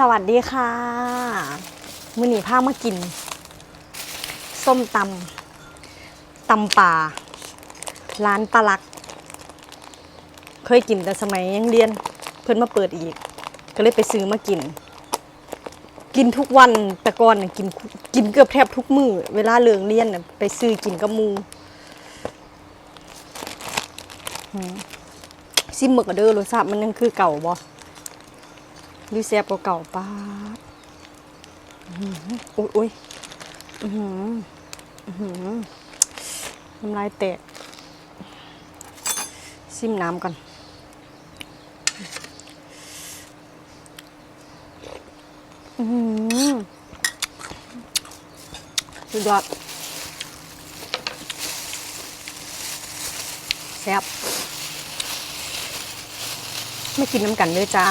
สวัสดีค่ะ มื้อนี้พามากิน ส้มตำตำป่า ร้านปลาลัก เคยกินแต่สมัยยังเรียน เพิ่อนมาเปิดอีก ก็เลยไปซื้อมากิน กินทุกวันแต่ก่อนน่ะกินกินเกือบแทบทุกมือเวลาเลิกเรียนน่ะไปซื้อกินกับหมูอืมซิมเบิกอะเดอรสชาติมันยังคือเก่าบ่ หรือแซ่บกว่าเก่าป้าอืออุ้ยอุ้ยอื้อหืออือหือน้ำลายแตกซิมน้ำก่อนอือหือสุดยอดแซ่บไม่กินน้ำกันเลยจ้า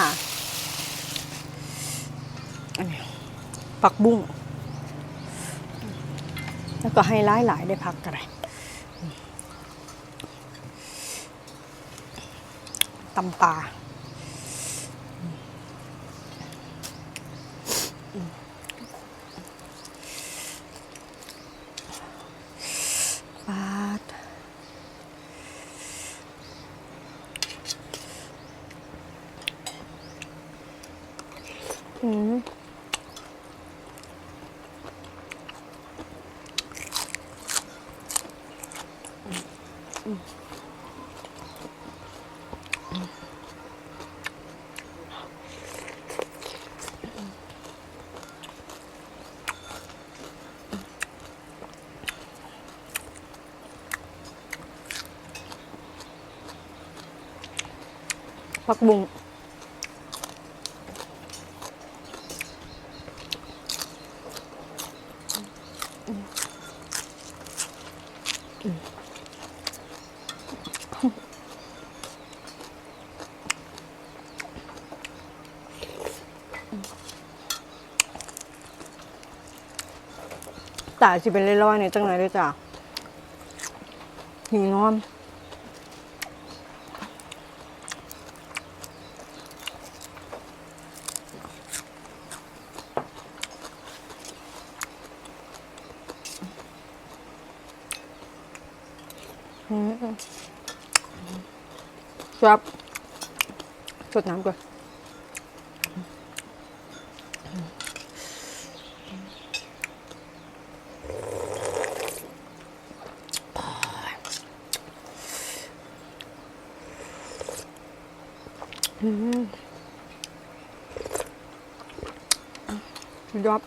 ผักบุ้งแล้วก็ให้หลายหลายได้พักกันเลยตำปลาปลาดอืม ผักบุ้ ตาสิเป็นเรื่อยๆเนี่ยจังไหนเลยจ้ะหิวนอนครับสดน้ำก่อน ยอบ